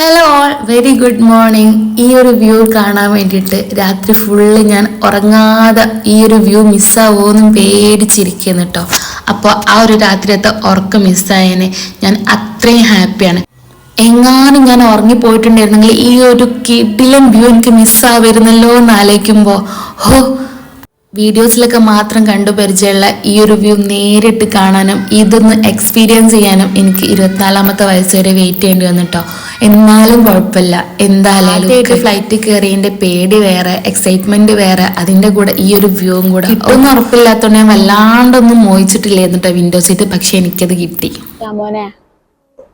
Hello all very good morning ഈ ഒരു view കാണാൻ വേണ്ടിയിട്ട് രാത്രി ഫുള്ള് ഞാൻ ഉറങ്ങാതെ ഈ ഒരു വ്യൂ മിസ്സാവുമെന്നും പേടിച്ചിരിക്കുന്നു കേട്ടോ അപ്പോൾ ആ ഒരു രാത്രിയത്തെ ഉറക്കം മിസ്സായതിന് ഞാൻ അത്രയും ഹാപ്പിയാണ് എങ്ങാനും ഞാൻ ഉറങ്ങിപ്പോയിട്ടുണ്ടായിരുന്നെങ്കിൽ ഈ ഒരു കിടിലൻ വ്യൂ എനിക്ക് മിസ്സാവരുന്നല്ലോ എന്ന് ആലോചിക്കുമ്പോൾ ഹോ വീഡിയോസിലൊക്കെ മാത്രം കണ്ടു പരിചയമുള്ള ഈ ഒരു വ്യൂ നേരിട്ട് കാണാനും ഇതൊന്ന് എക്സ്പീരിയൻസ് ചെയ്യാനും എനിക്ക് ഇരുപത്തിനാലാമത്തെ വയസ്സ് വരെ വെയിറ്റ് ചെയ്യേണ്ടി വന്നിട്ടോ എന്നാലും കുഴപ്പമില്ല. എന്തായാലും ഫ്ലൈറ്റ് കയറിയതിന്റെ പേടി വേറെ എക്സൈറ്റ്മെന്റ് വേറെ അതിന്റെ കൂടെ ഈ ഒരു വ്യൂവും കൂടെ. ഒന്നും ഉറപ്പില്ലാത്തോണ്ട് ഞാൻ വല്ലാണ്ടൊന്നും മോഹിച്ചിട്ടില്ല എന്നിട്ടോ വിൻഡോ സീറ്റ് പക്ഷെ എനിക്കത് കിട്ടി. ഞാൻ മോനെ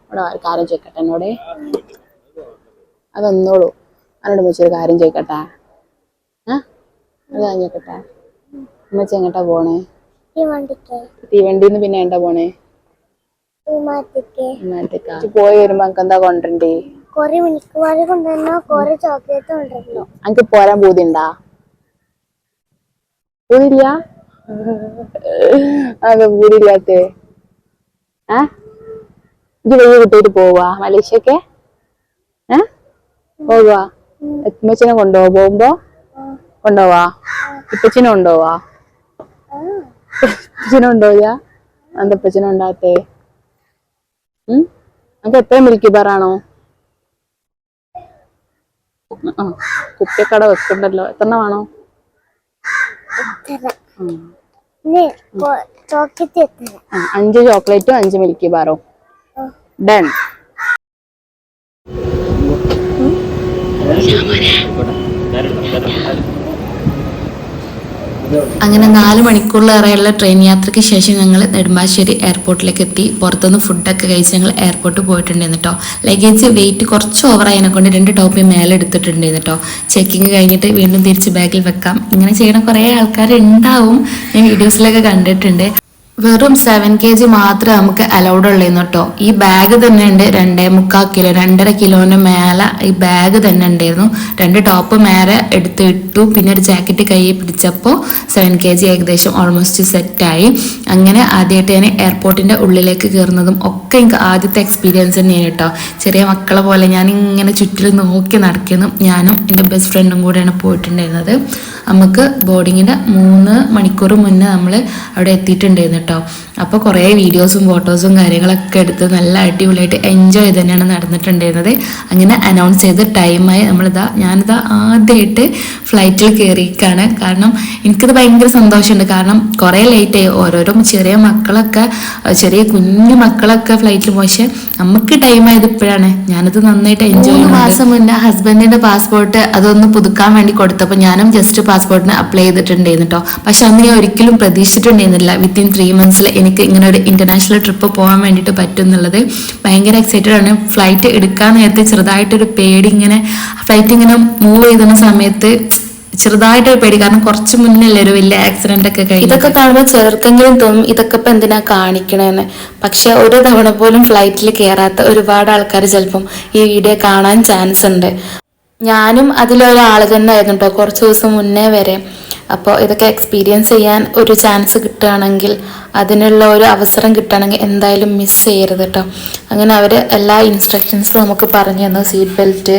ഇവിടെ ഒരു കാര്യം ചോദിക്കട്ടെ എന്നോട്? അതൊന്നോളൂ. അവനോട് വെച്ചൊരു ഒരു കാര്യം ചോദിക്കട്ടെ? ആ? അത് കഴിഞ്ഞോക്കട്ടെ ഉമ്മച്ചി എങ്ങോട്ടാ പോണേ? തീവണ്ടിന്ന് പിന്നെ എന്താ പോണേ? പോയി വരുമ്പോ എന്താ കൊണ്ടേ കൊറേ മിൽക്കുമാര് കൊണ്ടുവന്നോ? കൊറേ ചോക്ലേറ്റ് കൊണ്ടുവരണോ അനക്ക് പോരാൻ പൂതിണ്ടാ പൂതില്ല അതെ പൂതില്ലാത്തേ ആ? ഇജ്ജ് വലിയ കുട്ടിയിട്ട് പോവാ? മലേഷ്യക്ക്? ഏ? പോവാ? ഉമ്മച്ചിനെ കൊണ്ടുപോവാ പോകുമ്പോ? കൊണ്ടുപോവാ ഇപ്പച്ചിനെ കൊണ്ടുപോവാ ഇപ്പച്ചിനെ കൊണ്ടുപോയാ എന്താ ഇപ്പച്ചിനെ ഉണ്ടാകത്തേ ഉം? നമുക്ക് എത്ര മിൽക്കി ബാറാണോ ആ കുപ്പിക്കട വെക്കണ്ടല്ലോ. എത്ര? വേണോ അഞ്ച് ചോക്ലേറ്റും അഞ്ച് മിൽക്കി ബാറോ ഡൺ. അങ്ങനെ നാല് മണിക്കൂറിലേറെയുള്ള ട്രെയിൻ യാത്രയ്ക്ക് ശേഷം ഞങ്ങൾ നെടുമ്പാശ്ശേരി എയർപോർട്ടിലേക്ക് എത്തി പുറത്തുനിന്ന് ഫുഡൊക്കെ കഴിച്ച് ഞങ്ങൾ എയർപോർട്ടിൽ പോയിട്ടുണ്ടായിരുന്നു കേട്ടോ ലഗേജ് വെയിറ്റ് കുറച്ച് ഓവർ ആയതിനെ കൊണ്ട് രണ്ട് ടോപ്പി മേലെ എടുത്തിട്ടുണ്ടായിരുന്നു കേട്ടോ ചെക്കിങ് കഴിഞ്ഞിട്ട് വീണ്ടും തിരിച്ച് ബാഗിൽ വെക്കാം. ഇങ്ങനെ ചെയ്യണ കുറേ ആൾക്കാർ ഉണ്ടാവും ഞാൻ വീഡിയോസിലൊക്കെ കണ്ടിട്ടുണ്ട്. വെറും സെവൻ കെ ജി മാത്രമേ നമുക്ക് അലൗഡ് ഉള്ളൂ കേട്ടോ. ഈ ബാഗ് തന്നെ ഉണ്ട് രണ്ടേ മുക്കാൽ കിലോ രണ്ടര കിലോന്റെ മേലെ ഈ ബാഗ് തന്നെ ഉണ്ടായിരുന്നു. രണ്ട് ടോപ്പ് മേലെ എടുത്ത് ഇട്ടു പിന്നെ ഒരു ജാക്കറ്റ് കയ്യിൽ പിടിച്ചപ്പോൾ സെവൻ കെ ജി ഏകദേശം ഓൾമോസ്റ്റ് സെറ്റായി അങ്ങനെ ആദ്യമായിട്ട് ഞാൻ എയർപോർട്ടിന്റെ ഉള്ളിലേക്ക് കയറുന്നതും ഒക്കെ എനിക്ക് ആദ്യത്തെ എക്സ്പീരിയൻസ് തന്നെയാണ് കേട്ടോ. ചെറിയ മക്കളെ പോലെ ഞാൻ ഇങ്ങനെ ചുറ്റിലും നോക്കി നടക്കുന്നു. ഞാനും എന്റെ ബെസ്റ്റ് ഫ്രണ്ടും കൂടെയാണ് പോയിട്ടുണ്ടായിരുന്നത്. നമുക്ക് ബോർഡിങ്ങിന്റെ മൂന്ന് മണിക്കൂർ മുന്നേ നമ്മൾ അവിടെ എത്തിയിട്ടുണ്ടായിരുന്നു കേട്ടോ. അപ്പോൾ കുറേ വീഡിയോസും ഫോട്ടോസും കാര്യങ്ങളൊക്കെ എടുത്ത് നല്ല അടിപൊളിയായിട്ട് എൻജോയ് ചെയ്ത് തന്നെയാണ് നടന്നിട്ടുണ്ടായിരുന്നത്. അങ്ങനെ അനൗൺസ് ചെയ്ത് ടൈമായി നമ്മളിതാ ഞാനിതാ ആദ്യമായിട്ട് ഫ്ലൈറ്റിൽ കയറിയിരിക്കുകയാണ് കാരണം എനിക്കത് ഭയങ്കര സന്തോഷമുണ്ട്. കാരണം കുറേ ലേറ്റ് ആയി. ഓരോരോ ചെറിയ മക്കളൊക്കെ ചെറിയ കുഞ്ഞു മക്കളൊക്കെ ഫ്ലൈറ്റിൽ പക്ഷെ നമുക്ക് ടൈം ആയത് ഇപ്പോഴാണ്. ഞാനത് നന്നായിട്ട് എൻജോയ് ചെയ്യുന്നു മാസം മുന്നേ ഹസ്ബൻഡിന്റെ പാസ്പോർട്ട് അതൊന്ന് പുതുക്കാൻ വേണ്ടി കൊടുത്തപ്പോൾ ഞാനും ജസ്റ്റ് പാസ്പോർട്ടിന് അപ്ലൈ ചെയ്തിട്ടുണ്ടായിരുന്നു കേട്ടോ പക്ഷെ അന്ന് ഞാൻ ഒരിക്കലും പ്രതീക്ഷിച്ചിട്ടുണ്ടായിരുന്നില്ല. വിത്തിൻ ത്രീ മന്ത്സിൽ എനിക്ക് ഇങ്ങനെ ഒരു ഇന്റർനാഷണൽ ട്രിപ്പ് പോകാൻ വേണ്ടിയിട്ട് പറ്റും എന്നുള്ളത് ഭയങ്കര എക്സൈറ്റഡ് ആണ്. ഫ്ലൈറ്റ് എടുക്കാൻ നേരത്തെ ചെറുതായിട്ടൊരു പേടി ഇങ്ങനെ ഫ്ലൈറ്റ് ഇങ്ങനെ മൂവ് ചെയ്തുന്ന സമയത്ത് ചെറുതായിട്ട് പേടി. കാരണം കുറച്ച് മുന്നല്ലേ ഒരു വലിയ ആക്സിഡന്റ് ഒക്കെ കഴിഞ്ഞു. ഇതൊക്കെ കാണുമ്പോൾ ചെറുക്കെങ്കിലും തോന്നും ഇതൊക്കെ ഇപ്പൊ എന്തിനാ കാണിക്കണേന്ന്. പക്ഷെ ഒരു തവണ പോലും ഫ്ലൈറ്റിൽ കയറാത്ത ഒരുപാട് ആൾക്കാർ ചിലപ്പം ഈ വീഡിയോ കാണാൻ ചാൻസ് ഉണ്ട്. ഞാനും അതിലൊരാൾ തന്നെ ആയിരുന്നു കേട്ടോ കുറച്ച് ദിവസം മുന്നേ വരെ. അപ്പോൾ ഇതൊക്കെ എക്സ്പീരിയൻസ് ചെയ്യാൻ ഒരു ചാൻസ് കിട്ടുകയാണെങ്കിൽ അതിനുള്ള ഒരു അവസരം കിട്ടണമെങ്കിൽ എന്തായാലും മിസ് ചെയ്യരുത് കേട്ടോ അങ്ങനെ അവർ എല്ലാ ഇൻസ്ട്രക്ഷൻസും നമുക്ക് പറഞ്ഞു തന്നു. Seat belt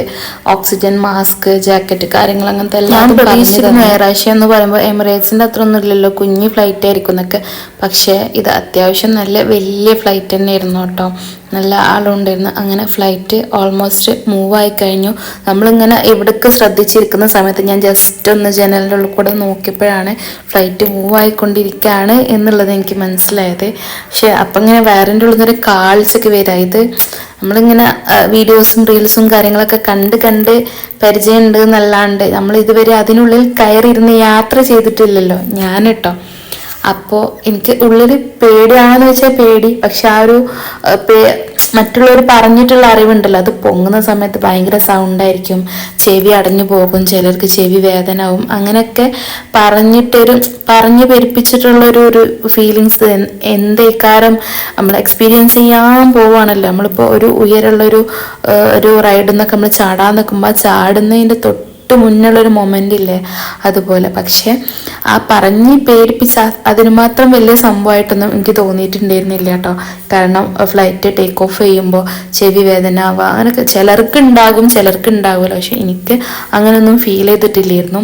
oxygen mask jacket കാര്യങ്ങൾ അങ്ങനത്തെ എല്ലാം ഞായറാഴ്ച എയർ ഏഷ്യ എന്ന് പറയുമ്പോൾ എമിറേറ്റ്സിന്റെ അത്ര ഒന്നും ഇല്ലല്ലോ. കുഞ്ഞു ഫ്ലൈറ്റ് ആയിരിക്കും എന്നൊക്കെ. പക്ഷേ ഇത് അത്യാവശ്യം നല്ല വലിയ ഫ്ലൈറ്റ് തന്നെയായിരുന്നു കേട്ടോ നല്ല ആളുണ്ടായിരുന്നു. അങ്ങനെ ഫ്ലൈറ്റ് ഓൾമോസ്റ്റ് മൂവ് ആയി കഴിഞ്ഞു. നമ്മളിങ്ങനെ എവിടേക്ക് ശ്രദ്ധിച്ചിരിക്കുന്ന സമയത്ത് ഞാൻ ജസ്റ്റ് ഒന്ന് ജനലിന്റെ ഉള്ളിൽ കൂടെ നോക്കിയപ്പോഴാണ് ഫ്ലൈറ്റ് മൂവ് ആയിക്കൊണ്ടിരിക്കുകയാണ് എന്നുള്ളത് എനിക്ക് മനസ്സിലായത്. പക്ഷെ അപ്പം ഇങ്ങനെ വേറിന്റെ ഉള്ളിൽ കാൾസ് ഒക്കെ വരാം. ഇത് നമ്മളിങ്ങനെ വീഡിയോസും റീൽസും കാര്യങ്ങളൊക്കെ കണ്ട് കണ്ട് പരിചയമുണ്ട് എന്നല്ലാണ്ട് നമ്മൾ ഇതുവരെ അതിനുള്ളിൽ കയറിയിരുന്ന് യാത്ര ചെയ്തിട്ടില്ലല്ലോ. ഞാൻ കേട്ടോ അപ്പോൾ എനിക്ക് ഉള്ളിൽ പേടിയാണെന്ന് വെച്ചാൽ പേടി. പക്ഷെ ആ ഒരു മറ്റുള്ളവർ പറഞ്ഞിട്ടുള്ള അറിവുണ്ടല്ലോ. അത് പൊങ്ങുന്ന സമയത്ത് ഭയങ്കര സൗണ്ടായിരിക്കും ചെവി അടഞ്ഞു പോകും ചിലർക്ക് ചെവി വേദനാവും. അങ്ങനെയൊക്കെ പറഞ്ഞിട്ടൊരു പറഞ്ഞു പെരുപ്പിച്ചിട്ടുള്ള ഒരു ഒരു ഫീലിങ്സ് എന്തേക്കാരം നമ്മൾ എക്സ്പീരിയൻസ് ചെയ്യാൻ പോവാണല്ലോ. നമ്മളിപ്പോൾ ഒരു ഉയരമുള്ള ഒരു റൈഡിൽ നിന്നൊക്കെ നമ്മൾ ചാടാൻ നിൽക്കുമ്പോൾ ചാടുന്നതിന്റെ തൊട്ട് തൊട്ട് മുന്നുള്ളൊരു മൊമെന്റ് ഇല്ലേ? അതുപോലെ. പക്ഷേ ആ പറഞ്ഞ് പേടിപ്പിച്ച അതിന് മാത്രം വലിയ സംഭവമായിട്ടൊന്നും എനിക്ക് തോന്നിയിട്ടുണ്ടായിരുന്നില്ല കേട്ടോ. കാരണം ഫ്ലൈറ്റ് ടേക്ക് ഓഫ് ചെയ്യുമ്പോൾ ചെവി വേദന ആവുക അങ്ങനെയൊക്കെ ചിലർക്ക് ഉണ്ടാകും ചിലർക്ക് ഉണ്ടാവില്ല പക്ഷെ എനിക്ക് അങ്ങനെയൊന്നും ഫീൽ ചെയ്തിട്ടില്ലായിരുന്നു.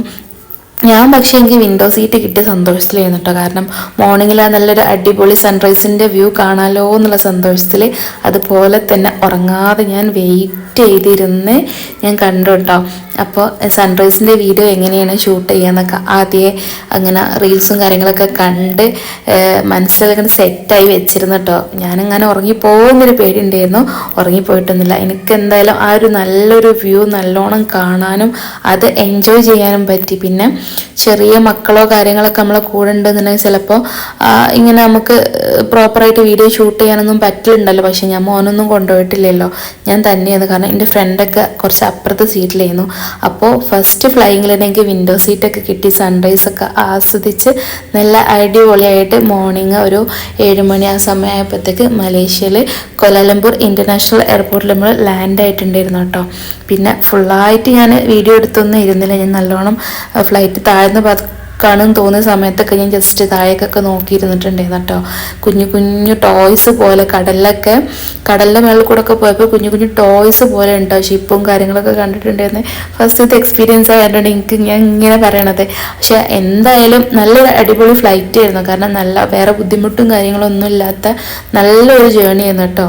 ഞാൻ പക്ഷേ എനിക്ക് വിൻഡോ സീറ്റ് കിട്ടിയ സന്തോഷത്തിലായിരുന്നു കേട്ടോ. കാരണം മോർണിംഗിൽ ആ നല്ലൊരു അടിപൊളി സൺറൈസിന്റെ വ്യൂ കാണാലോ എന്നുള്ള സന്തോഷത്തിൽ അതുപോലെ തന്നെ ഉറങ്ങാതെ ഞാൻ വെയിറ്റ് ചെയ്തിരുന്ന് ഞാൻ കണ്ടു കേട്ടോ. അപ്പോൾ സൺറൈസിന്റെ വീഡിയോ എങ്ങനെയാണ് ഷൂട്ട് ചെയ്യാന്നൊക്കെ ആദ്യമേ അങ്ങനെ റീൽസും കാര്യങ്ങളൊക്കെ കണ്ട് മനസ്സിലങ്ങനെ സെറ്റായി വെച്ചിരുന്നു കേട്ടോ ഞാനങ്ങനെ ഉറങ്ങിപ്പോകുന്നൊരു പേടി ഉണ്ടായിരുന്നു ഉറങ്ങിപ്പോയിട്ടൊന്നുമില്ല. എനിക്ക് എന്തായാലും ആ ഒരു നല്ലൊരു വ്യൂ നല്ലോണം കാണാനും അത് എൻജോയ് ചെയ്യാനും പറ്റി. പിന്നെ ചെറിയ മക്കളോ കാര്യങ്ങളൊക്കെ നമ്മളെ കൂടെ ഉണ്ടെന്നുണ്ടെങ്കിൽ ചിലപ്പോൾ ഇങ്ങനെ നമുക്ക് പ്രോപ്പറായിട്ട് വീഡിയോ ഷൂട്ട് ചെയ്യാനൊന്നും പറ്റില്ലുണ്ടല്ലോ പക്ഷേ ഞാൻ മോനൊന്നും കൊണ്ടുപോയിട്ടില്ലല്ലോ. ഞാൻ തന്നെയാണ് കാരണം എന്റെ ഫ്രണ്ടൊക്കെ കുറച്ച് അപ്പുറത്തെ സീറ്റിലായിരുന്നു അപ്പോൾ ഫസ്റ്റ് ഫ്ലൈയിങ്ങിൽ എനിക്ക് വിൻഡോ സീറ്റൊക്കെ കിട്ടി സൺറൈസൊക്കെ ആസ്വദിച്ച് നല്ല അടിപൊളിയായിട്ട് മോർണിംഗ് ഒരു ഏഴ് മണി ആ സമയമായപ്പോഴത്തേക്ക് മലേഷ്യയിൽ കൊലാലംപൂർ ഇന്റർനാഷണൽ എയർപോർട്ടിൽ നമ്മൾ ലാൻഡ് ആയിട്ടുണ്ടായിരുന്നു കേട്ടോ. പിന്നെ ഫുള്ളായിട്ട് ഞാൻ വീഡിയോ എടുത്തൊന്നും ഇരുന്നില്ല. ഞാൻ നല്ലോണം ഫ്ലൈറ്റ് താഴ്ന്ന കാണുമെന്ന് തോന്നിയ സമയത്തൊക്കെ ഞാൻ ജസ്റ്റ് താഴേക്കൊക്കെ നോക്കിയിരുന്നിട്ടുണ്ടായിരുന്നു കേട്ടോ. കുഞ്ഞു കുഞ്ഞു ടോയ്സ് പോലെ കടലിലൊക്കെ കടലിന്റെ മേളിൽ കൂടെ ഒക്കെ പോയപ്പോൾ കുഞ്ഞു കുഞ്ഞു ടോയ്സ് പോലെ ഉണ്ടോ? ഷിപ്പും കാര്യങ്ങളൊക്കെ കണ്ടിട്ടുണ്ടായിരുന്നു. ഇത് എക്സ്പീരിയൻസ് ആയതുകൊണ്ട് എനിക്ക് ഞാൻ ഇങ്ങനെ പറയണത്. പക്ഷെ എന്തായാലും നല്ല അടിപൊളി ഫ്ലൈറ്റ് ആയിരുന്നു. കാരണം നല്ല വേറെ ബുദ്ധിമുട്ടും കാര്യങ്ങളൊന്നും ഇല്ലാത്ത നല്ലൊരു ജേണി ആയിരുന്നു കേട്ടോ.